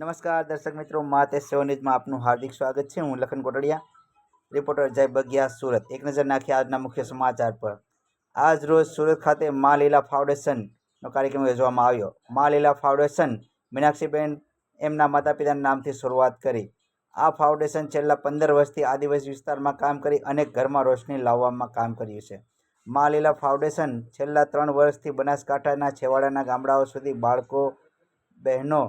નમસ્કાર દર્શક મિત્રો, માતે સેવનીઝમાં આપનું હાર્દિક સ્વાગત છે. હું લખન કોટડિયા, રિપોર્ટર જય બગિયા સુરત. એક નજર નાખી આજના મુખ્ય સમાચાર પર. આજ રોજ સુરત ખાતે મા લીલા ફાઉન્ડેશનનો કાર્યક્રમ યોજવામાં આવ્યો. મા લીલા ફાઉન્ડેશન મીનાક્ષીબેન એમના માતા પિતાના નામથી શરૂઆત કરી. આ ફાઉન્ડેશન છેલ્લા પંદર વર્ષથી આદિવાસી વિસ્તારમાં કામ કરી અનેક ઘરમાં રોશની લાવવામાં કામ કર્યું છે. મા લીલા ફાઉન્ડેશન છેલ્લા ત્રણ વર્ષથી બનાસકાંઠાના છેવાડાના ગામડાઓ સુધી બાળકો, બહેનો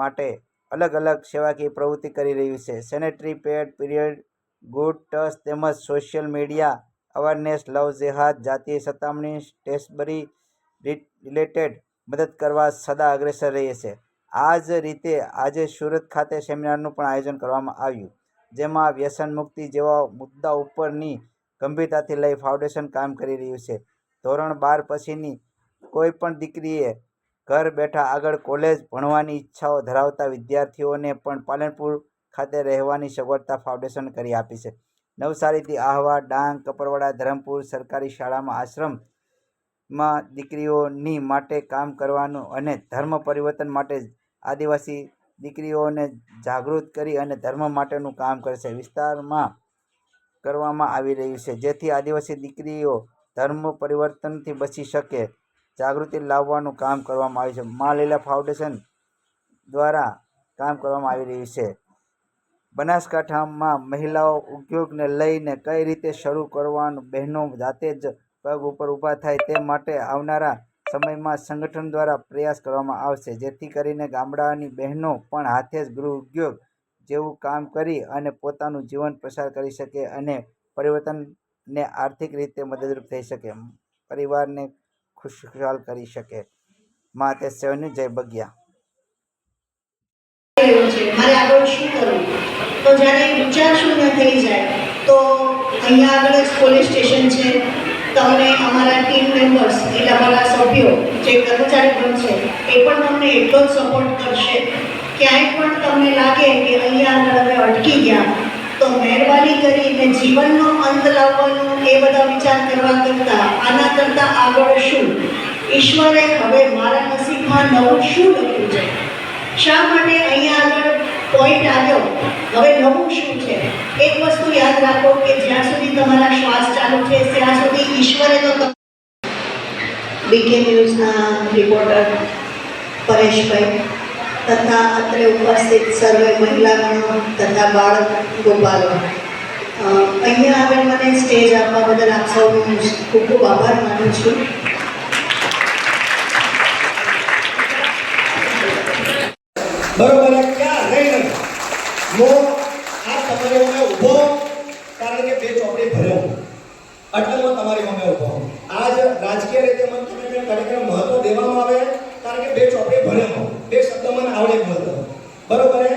માટે અલગ અલગ સેવાકીય પ્રવૃત્તિ કરી રહ્યું છે. Sanitary pad period good touch તેમજ social media awareness love jihad જાતીય સતામણી સ્ટેશબરી રિલેટેડ મદદ કરવા સદા અગ્રેસર રહે છે. આ જ રીતે આજે સુરત ખાતે સેમિનારનું પણ આયોજન કરવામાં આવ્યું, જેમાં વ્યસન મુક્તિ જેવા મુદ્દા ઉપરની ગંભીરતાથી લઈ ફાઉન્ડેશન કામ કરી રહ્યું છે. ધોરણ બાર પછીની કોઈ પણ દીકરીએ ઘર બેઠા આગળ કોલેજ ભણવાની ઈચ્છાઓ ધરાવતા વિદ્યાર્થીઓને પણ પાલનપુર ખાતે રહેવાની સગવડતા ફાઉન્ડેશન કરી આપી છે. નવસારીથી આહવા, ડાંગ, કપરવાડા, ધરમપુર સરકારી શાળામાં આશ્રમમાં દીકરીઓની માટે કામ કરવાનું અને ધર્મ પરિવર્તન માટે આદિવાસી દીકરીઓને જાગૃત કરી અને ધર્મ માટેનું કામ કરશે. વિસ્તારમાં કરવામાં આવી રહ્યું છે, જેથી આદિવાસી દીકરીઓ ધર્મ પરિવર્તનથી બચી શકે. જાગૃતિ લાવવાનું કામ કરવામાં આવ્યું છે. મા લીલા ફાઉન્ડેશન દ્વારા કામ કરવામાં આવી રહ્યું છે. બનાસકાંઠામાં મહિલાઓ ઉદ્યોગને લઈને કઈ રીતે શરૂ કરવાનું, બહેનો જાતે જ પગ ઉપર ઊભા થાય તે માટે આવનારા સમયમાં સંગઠન દ્વારા પ્રયાસ કરવામાં આવશે. જેથી કરીને ગામડાની બહેનો પણ હાથે જ ગૃહ ઉદ્યોગ જેવું કામ કરી અને પોતાનું જીવન પસાર કરી શકે અને પરિવર્તનને આર્થિક રીતે મદદરૂપ થઈ શકે. પરિવારને ખુશહાલ કરી શકે. માતે સેવની જય બગ્યા. મારે આગળ શું કરવું? તો જ્યારે વિચાર શૂન્ય થઈ જાય, તો અહીંયા આગળ જ પોલીસ સ્ટેશન છે. તમને અમારા ટીમ મેમ્બર્સ, એટલે અમારા સભ્યો, જે કર્મચારી પણ છે, એ પણ તમને એટલો જ સપોર્ટ કરશે. ક્યાંય પણ તમને લાગે કે અહીંયા આગળ અમે અટકી ગયા તો મહેરબાની કરીને જીવનનો અંત લાવવાનો એ બધા વિચાર કરવા કરતાં, આના કરતાં આગળ શું? ઈશ્વરે હવે મારા નસીબમાં નવું શું લખ્યું છે? શા માટે અહીંયા આગળ પોઈન્ટ આવ્યો? હવે નવું શું છે? એક વસ્તુ યાદ રાખો કે જ્યાં સુધી તમારા શ્વાસ ચાલુ છે, ત્યાં સુધી ઈશ્વરે તો બીકે ન્યૂઝના રિપોર્ટર પરેશભાઈ તથા અત્રે ઉપસ્થિત સર્વે મહિલાગણો તથા બાળક ગોપાલો. અહીંયા આવે મને સ્ટેજ આપવા બદલ આપ સૌનો ખૂબ ખૂબ આભાર માનું છું. બરોબર ક્યાં રહીને હું આ તમારે સામે ઊભો, કારણ કે બે ચોપડી ભર્યો. એટલે તમારી સામે ઊભો. આજ રાજકીય રીતે મને કાર્યક્રમ મહત્વ દેવામાં આવે, કારણ કે બે ચોપડી ભર્યો આવડે બોલતો બરોબર